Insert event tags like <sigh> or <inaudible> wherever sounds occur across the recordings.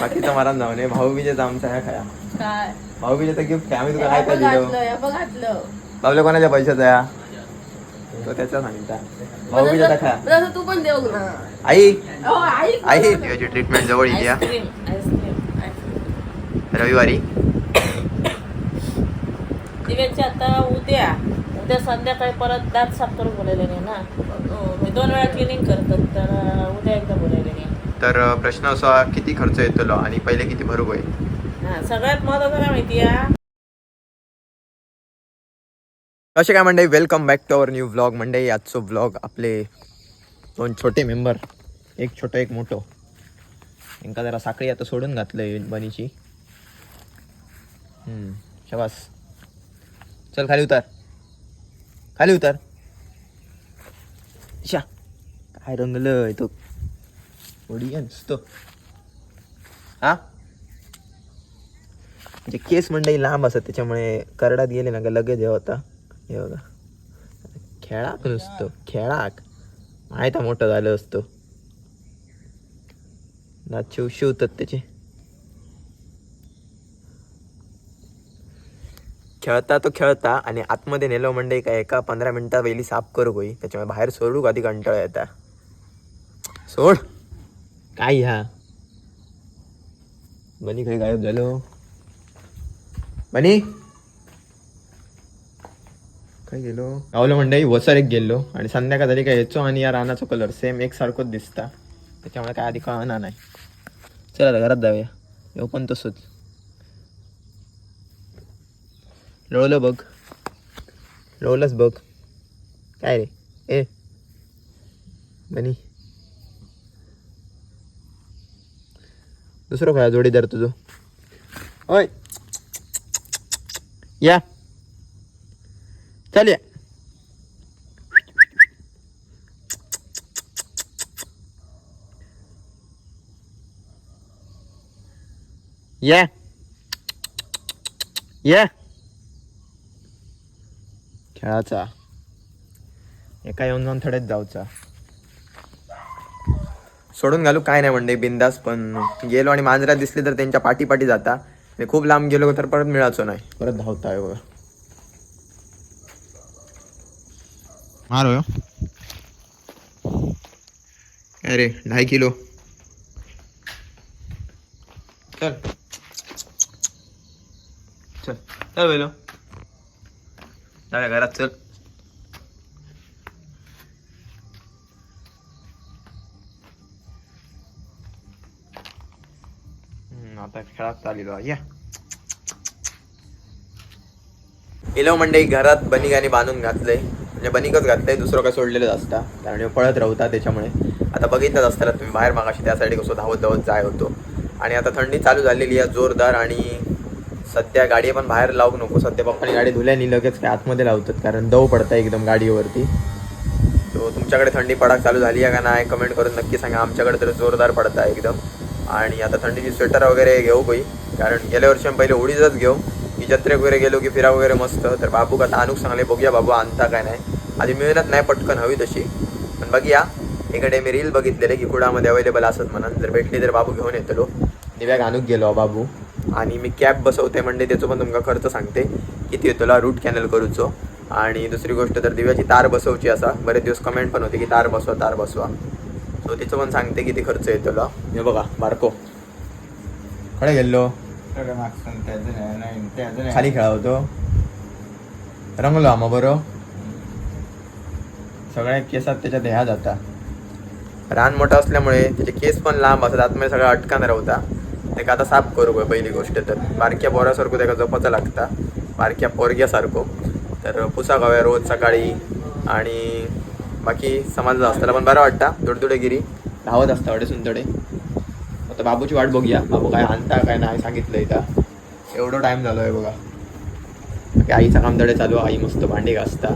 बाकीचं मला जाऊ नये भाऊ बीजेचा आमचा ह्या खाया काय? भाऊ बीजेचा गिफ्ट काय आम्ही तुला हे काय काय दिलो? घातलं, हे. बाबल्या कोणाच्या पैशाचा या तो त्याचा सांगता भाऊ बीजेचा खा तसं- तू पण देऊ ना आई. अहो, आई. दिव्याची ट्रीटमेंट जवळ येते हा. Ice cream ice cream ice cream. रविवारी. दिव्याची आता उद्या. उद्या संध्याकाळी परत दात साफ करून बोलायला नाही ना? मी दोन वेळा क्लिनिंग करतात तर अं, उद्या एकदा बोलायला तर प्रश्न असा किती खर्च येतलो आणि पहिले किती भरू होय हा सगळ्यात महत्वाचं काय माहिती आहे? कसे काय मंडळी welcome back to our new vlog मंडळी आजचो व्लॉग आपले दोन छोटे मेंबर एक छोटं एक मोठं. यांका जरा साखळी आता सोडून घातलंय बनीची. हम्म, शाबास. चल खाली उतार. खाली उतार. शा काय रंगलंय तो? ओडियन नुसतं हा? म्हणजे केस मंडई लांब असत त्याच्यामुळे करडात गेले ना का लगेच हे होता. हे बघा. खेळाक नुसतो खेळाक. माहीत मोठं झालं असतो. ना शिव शिवतात त्याचे. खेळता तो खेळता आणि आतमध्ये नेलो म्हणजे काय एका पंधरा मिनटा वेली साफ करू होई त्याच्यामुळे बाहेर सोडू कधी कंटाळा येता? सोड. काय ह्या बनी काही गायब झालो बनी काय गेलो गावलं मंडई वसर एक गेलो आणि संध्याकाळ झाली काय याचो आणि या रानाचा कलर सेम एक सारखंच दिसता त्याच्यामुळे काय आधी कळना नाही चल आता घरात जाऊया येऊ पण तसंच लोळलं बघ लोळलंच बघ काय रे ए बनी दुसरं काय जोडीदार तुझं? ओय. या. चल या. या. या. खेळाचा. एका येऊन जाऊन थोड्याच जाऊचा. सोडून घालू काय नाही म्हणते बिंदास. पण गेलो आणि मांजरा दिसली तर त्यांच्या पाठी पाठी जाता. मी खूप लांब गेलो तर परत मिळायचो नाही. परत धावता आहे बघा. मारो. अरे ढाई किलो. चल. चल. चल बेलो घरात चल. आता खेळात चाललो या गेलो मंडई घरात बनिगाने बांधून घातलंय म्हणजे बनिकच घातलंय दुसरं काय सोडलेलंच असता कारण पळत राहता त्याच्यामुळे आता बघितलंच असताना तुम्ही बाहेर मागाशी त्यासाठी कसं धावत धावत जाय होतो आणि आता थंडी चालू झालेली आहे जोरदार आणि सध्या गाडी पण बाहेर लावू नको सध्या पप्पाने गाडी धुल्यानी लगेच काय आतमध्ये लावतात कारण दव पडतं एकदम गाडीवरती तो तुमच्याकडे थंडी पडाक चालू झाली आहे का नाही कमेंट करून नक्की सांगा आमच्याकडे तर जोरदार पडत आहे एकदम आणि आता थंडीची स्वेटर वगैरे घेऊ काही कारण गेल्या वर्षी आम्ही पहिले उडीच घेऊ. की जत्रेक वगैरे गेलो की फिरा वगैरे मस्त. तर बाबूक आता आणूक सांगले बघूया बाबू आणता काय नाही. आधी मिळत नाही पटकन हवी तशी. पण बघूया. इकडे मी रील बघितलेले की कुडामध्ये अवेलेबल असत म्हणून. जर भेटली तर बाबू घेऊन येतलो. दिव्याक आणूक गेलो बाबू. आणि मी कॅब बसवते म्हणजे त्याचं पण तुमका खर्च सांगते. किती येतोला? रूट कॅनल करूचो. आणि दुसरी गोष्ट तर दिव्याची तार बसवची असा. बरेच दिवस कमेंट पण होते की तार बसवा तार बसवा. सो तिचं पण सांगते किती खर्च येतलो हे बघा बारको. खडे गेल्लो खाली खेळा होतो रंगलो आम्हा बरो. सगळ्या केसात त्याच्या देहा जाता. रान मोठं असल्यामुळे त्याचे केस पण लांब असतात आतमध्ये सगळं अटकान राहता. ते आता साफ करू गं पहिली गोष्ट तर. बारक्या पोरासारखं त्याला जपाचं लागता. बारक्या पोरग्यासारखं. तर पुसा गाव्या रोज सकाळी आणि बाकी समाजाचं असताना पण बरं वाटतं. दुडदुडेगिरी धावत असता वडे सुंदडे आता बाबूची वाट बघूया. बाबू काय आणता काय नाही सांगितलं इथं. एवढं टाइम झालो आहे बघा. बाकी आईचा कामधडे चालू आई मस्त भांडी घासता.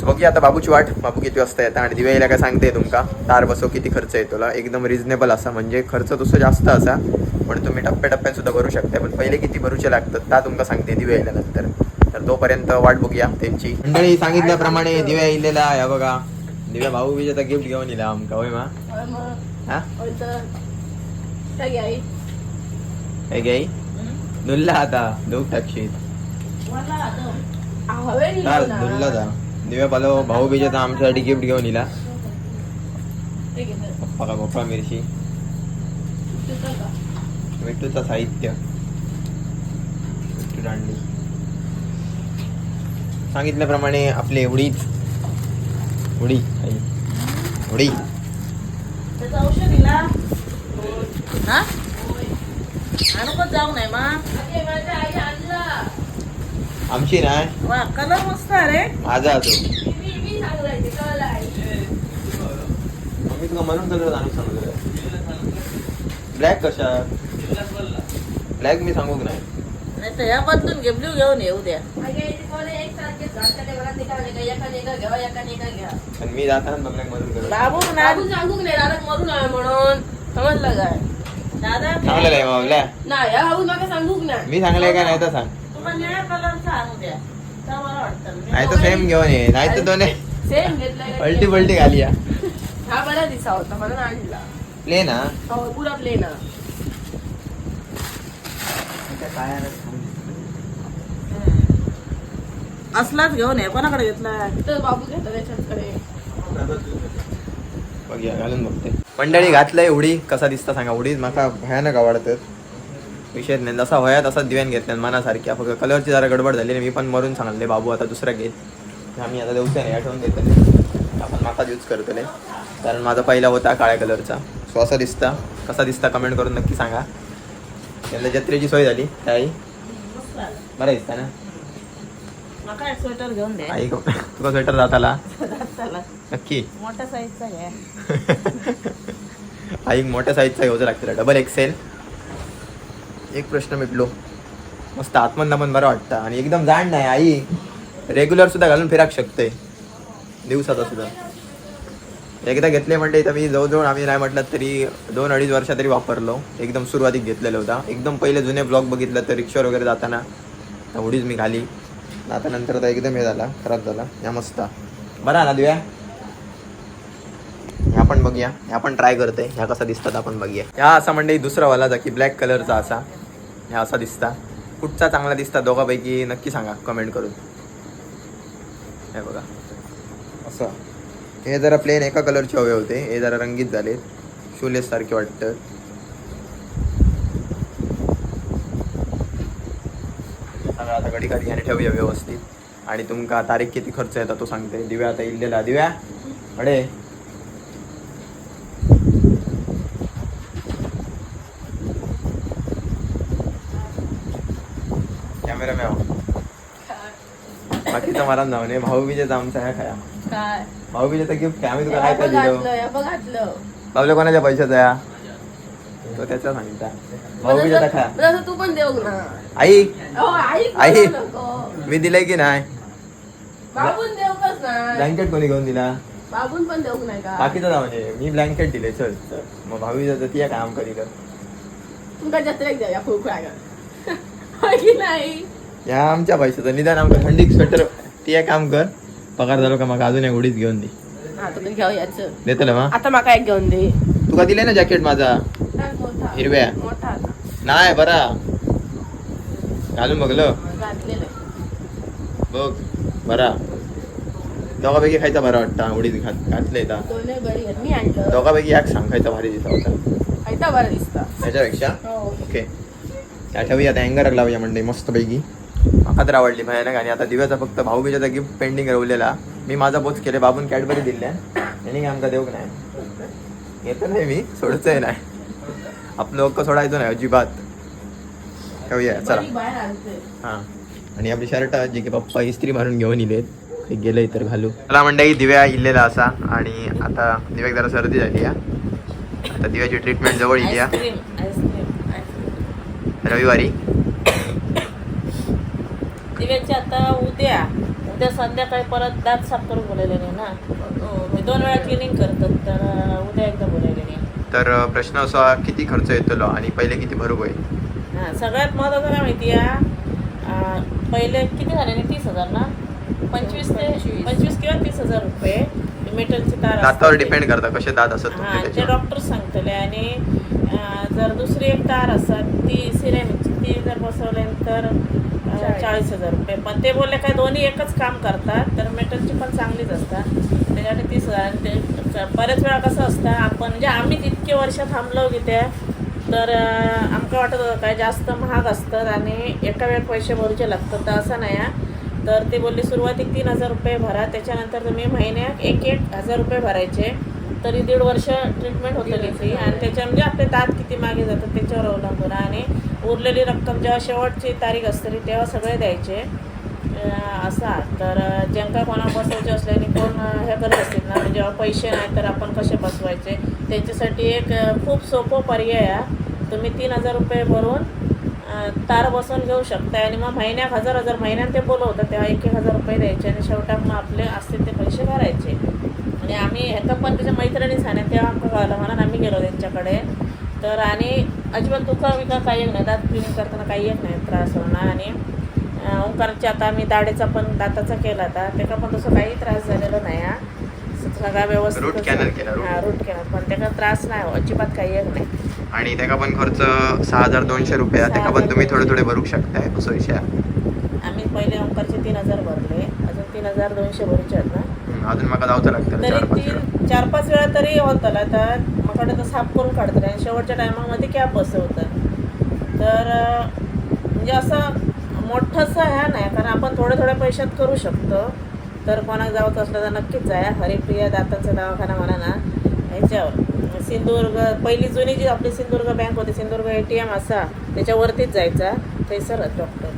सो बघूया आता बाबूची वाट. बाबू किती वाजता येता आणि दिवाळीला काय सांगते तुमका? तार बसव किती खर्च येतोला एकदम रिजनेबल असा. म्हणजे खर्च तसं जास्त असा. पण तुम्ही टप्प्याटप्प्यात सुद्धा भरू शकता पण पहिले किती भरूचे लागतात? ता तुमका सांगते दिवाळीला नंतर. तोपर्यंत वाट बघूया त्यांची मंडळी सांगितल्याप्रमाणे दिव्या इलेला या बघा. दिव्या भाऊ विजेचा गिफ्ट घेऊन येला आमका होय मा. हा? होय तर. काय धुल्ला आता धूप चाल धुल्ला जा दिव्या पालो भाऊ बीजाचा आमच्यासाठी गिफ्ट घेऊन इला. पप्पा का पप्पा मिरची? विठूचा साहित्य. विठू दांडी. सांगितल्याप्रमाणे आपली एवढीच उडी. आई उडी हा. आमची नाही कलर मस्त आहे रे. माझा तो. मी- मी- मी सांगलाय ते, कळलं आई. मी तुला म्हणून सांगतो ब्लॅक कशा ब्लॅक मी सांगूक नाही. नाही तर ह्या बदलून घे ब्ल्यू घेऊन ये उद्या. अगे, ते कोणी एकसारखेच घालतात, ते मला ते काय नाही, एकाने एका घ्या, एकाने एका घ्या. पण मी जाताना ब्लॅक मधून कलर बाबू ना बाबू सांगूक नाही? दादा मरून आहे म्हणून. समजलं काय? दादा चांगलं आहे मावल्या. मी सांगलंय का नाही तर सांग. तुम्हाला निळ्या कलरचा आणू द्या त्या बरं वाटतं नाही तर सेम घेऊन ये. नाही तर दोन्ही. सेम घेतलाय पलटी पलटी घाली या. हा बरा दिसा होता म्हणून आणला. प्ले ना हो पुरा प्लेन असलाच घेऊन ये. कोणाकडे घेतला तर बाबू घेतला त्याच्याकडे बघूया घालून बघते. मंडळी घातलंय उडी. कसा दिसता सांगा. उडी माका भयानक आवडतात. विषय नाही. जसा होया तसा दिव्यान घेतल्या मनासारख्या. फक्त कलरची जरा गडबड झाली मी पण मरून सांगले बाबू आता दुसरा घेत आम्ही आता दिवसाने आठवून देतले आपण माका यूज करतले कारण माझा पहिला होता काळ्या कलरचा. सो असा दिसता. कसा दिसता कमेंट करून नक्की सांगा. त्याला जत्रेची सोय झाली आहे. बरं दिसता ना? स्वेटर घेऊन दे. आई तुका स्वेटर जाताला चला नक्की. मोठ्या साईजचा घ्या. <laughs> मोठ्या साईजचा घेऊचं लागतं डबल एक्सेल एक प्रश्न मिटलो. मस्त आतमधनं पण बरं वाटतं. आणि एकदम जाण नाही आई. रेग्युलर सुद्धा घालून फिराक शकते. दिवसाचा सुद्धा. एकदा घेतले म्हणजे इथं मी जवळजवळ आम्ही नाही म्हटलं तरी दोन अडीच वर्ष तरी वापरलो. एकदम सुरुवातीक घेतलेलं होता. एकदम पहिले जुने ब्लॉग बघितलं तर रिक्षावर वगैरे जाताना. उडीच मी खाली. आता नंतर आता एकदम हे झाला खराब झाला. या मस्त. बरा ना दिव्या. ह्या पण बघूया. ह्या पण ट्राय करते. ह्या कसा दिसतात आपण बघूया. ह्या असा म्हणजे दुसरा वाला जा की ब्लॅक कलरचा असा. ह्या असा दिसता. कुठचा चांगला दिसता दोघांपैकी नक्की सांगा कमेंट करून. हे बघा. असं. हे जरा प्लेन एका कलरचे हवे होते. हे जरा रंगीत झाले शूलेस सारखे वाटतं. सगळं आता घडी घडी आणि ठेवूया व्यवस्थित. आणि तुमका तारीख किती खर्च येतो तो सांगते. दिव्या आता इल्लेला दिव्या. अडे कॅमेरा मॅम बाकीचा मला जाऊ नये भाऊ बीजेचा आमचा ह्या खाया काय? भाऊ बीजेचा गिफ्ट काय? आम्ही तुला काय काय दिलो बाबल्या कोणाच्या पैशाचा या तो त्याचा सांगितला भाऊ बीजेचा खाया पण असं तू पण देऊ ना आई. आई. मी दिलंय की नाही? बाबून ब्लँकेट कोणी घेऊन दिला? बाबून पण देऊ नाही का? बाकीचा जाऊ नये मी ब्लँकेट दिले चल. मग भाऊ ती काम करी कर तुमका जत्रेक खुळखुळा होय की नाही? या आमच्या पैशाचं निदान आमचं थंडीक स्वेटर ती काम कर. पगार झालो का मग अजून एक उडीच घेऊन दे. हा देतलं मग. आता माका एक घेऊन दे. तुका दिले ना जॅकेट माझा? हिरव्या. मोठा. नाही बरा. घालून बघलं. बघ बरा. दोघापैकी खायचा बरा वाटता उडीत घात आणलं. दोघापैकी एक सांग खायचा भारी दिसा होता. बरं दिसता त्याच्यापेक्षा? हो. ओके. त्या ठेवूया आता हँगर लावूया म्हणजे मस्तपैकी. माका तर आवडली भयानक. आणि आता दिव्याचा फक्त भाऊ बीजाचा गिफ्ट पेंडिंग राहिलेला मी माझा बोच केले बाबून कॅडबरी दिल्या. काय आमका देऊक नाही. येत नाही मी सोडचंय नाही. आपलं हक्क सोडायचो नाही अजिबात. ठेवूया चला. हां. आणि आपली शर्ट जी की पप्पा इस्त्री मारून घेऊन इलेत. गेले तर घालू. मला मंडळी दिव्या इल्लेला असा. आणि आता दिव्याक जरा सर्दी झाली आता दिव्याची ट्रीटमेंट जवळ आईस्क्रीम रविवारी. दिव्याची आता उद्या. उद्या संध्याकाळी परत दात साफ करून बोलायला नाही ना? हो, मी दोन वेळा क्लिनिंग करतात तर उद्या एकदा बोलायला नाही. तर प्रश्न असा किती खर्च येतलो आणि पहिले किती भरू हां सगळ्यात महत्त्वाचं काय माहिती आहे पहिले किती झाले नाही तीस हजार ना पंचवीस ते पंचवीस. पंचवीस किंवा तीस हजार रुपये मेटलची तार दातावर. डिपेंड करता कसे दात असत हा तुमचे ते त्याच्यावर डॉक्टर सांगतले आणि जर दुसरी एक तार असत ती सिरेमिकची ती जर बसवल्यानंतर. चाळीस हजार रुपये पण ते बोलले काय दोन्ही एकच काम करतात तर मेटलची पण चांगलीच असतात त्याच्यासाठी तीस हजार आणि ते बऱ्याच वेळा कसं असतं आपण म्हणजे आम्ही तितके वर्ष थांबलो की त्या तर आमका वाटत होतं काय जास्त महाग असतात आणि एका वेळेत पैसे भरूचे लागतात. तर असं नाही हा. तर ते बोलले सुरुवातीक तीन हजार रुपये भरा त्याच्यानंतर तुम्ही महिन्यात एक एक हजार रुपये भरायचे. तरी दीड वर्ष ट्रीटमेंट होतं त्याची आणि त्याच्या म्हणजे आपले दात किती मागे जातात त्याच्यावर अवलंबून. आणि उरलेली रक्कम जेव्हा शेवटची तारीख असते तेव्हा सगळे द्यायचे. असा तर ज्यांका कोणा बसवायचे असल्याने कोण हे करत असतील ना म्हणजे जेव्हा पैसे नाही तर आपण कसे बसवायचे? त्यांच्यासाठी एक खूप सोपं पर्याय आहे. तुम्ही तीन हजार रुपये भरून तार बसवून घेऊ शकता आणि मग महिन्याक हजार हजार महिन्यात ते बोलवतात तेव्हा एक एक हजार रुपये द्यायचे आणि शेवटाक मग आपले असतील ते पैसे भरायचे. आणि आम्ही ह्याचं पण त्याच्या मैत्रिणी सांगण्यात तेव्हा आमका कळलं म्हणून आम्ही गेलो त्यांच्याकडे. तर आणि अजिबात दुखा विका काही येत नाही दात क्लिनिंग करताना काही येत नाही त्रास होणार आणि अं, ओंकारची आता आम्ही दाढेचा पण दाताचा केला होता त्याका पण तसं काही त्रास झालेला नाही हा. सगळा व्यवस्थित canal केला. हा रूट कॅनल पण त्याचा त्रास नाही हो, अजिबात काही एक नाही. आणि त्याका पण खर्च सहा हजार दोनशे रुपये. त्याका पण तुम्ही थोडे थोडे भरू शकताय असं विषय आहे. आम्ही पहिले ओंकारचे तीन हजार भरले. अजून तीन हजार दोनशे भरूचे आहेत ना. हम्म, अजून मला जाऊचं लागतं तरी चार पाच वेळा. तीन चार पाच वेळा तरी होताला. तर माझ्याकडे तर साफ करून काढतात आणि शेवटच्या टायमामध्ये कॅब बसवतात. तर अं, म्हणजे असं मोठंसं ह्या नाही कारण आपण थोड्या थोड्या पैशात करू शकतो. तर कोणाक जावचं असलं तर नक्कीच जाया हरिप्रिया दातांचा दवाखाना म्हणा ना ह्याच्यावर सिंधुदुर्ग पहिली जुनी जी आपली सिंधुदुर्ग बँक होती सिंधुदुर्ग ए टी एम असा त्याच्यावरतीच जायचा. थैसरच डॉक्टर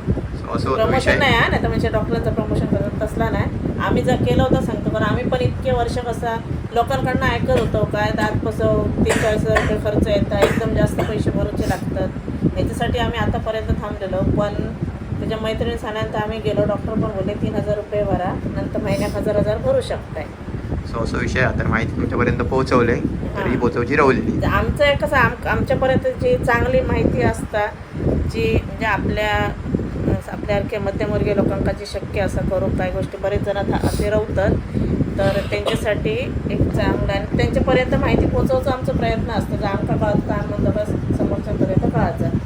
प्रमोशन नाही हा नाही तर म्हणजे डॉक्टरांचं प्रमोशन करत तसला नाही. आम्ही जर केलं होतं सांगतो कारण आम्ही पण इतके वर्ष कसा लोकांकडनं ऐकत होतो काय दात बसव तीन चाळीस हजार रुपये खर्च येतात एकदम जास्त पैसे भरूचे लागतात. याच्यासाठी आम्ही आतापर्यंत थांबलेलो पण त्याच्या मैत्रिणी सांगण्यानंतर आम्ही गेलो डॉक्टर पण बोलले तीन हजार रुपये भरा नंतर महिन्यात हजार हजार भरू शकताय. सो असं विषय तर माहिती तुमच्यापर्यंत पोहोचवले तरी. पोहोचवची राहिली आमचं एक कसं आम आमच्यापर्यंत जी चांगली माहिती असता जी म्हणजे आपल्या आपल्यासारख्या मध्यमवर्गीय लोकांका जी शक्य असं करू काही गोष्टी बरेच जण असे राहतात तर त्यांच्यासाठी एक चांगलं आणि त्यांच्यापर्यंत माहिती पोहोचवचा आमचा प्रयत्न असतो. जर आमका कळत म्हणतो का समोरच्यापर्यंत कळायचं.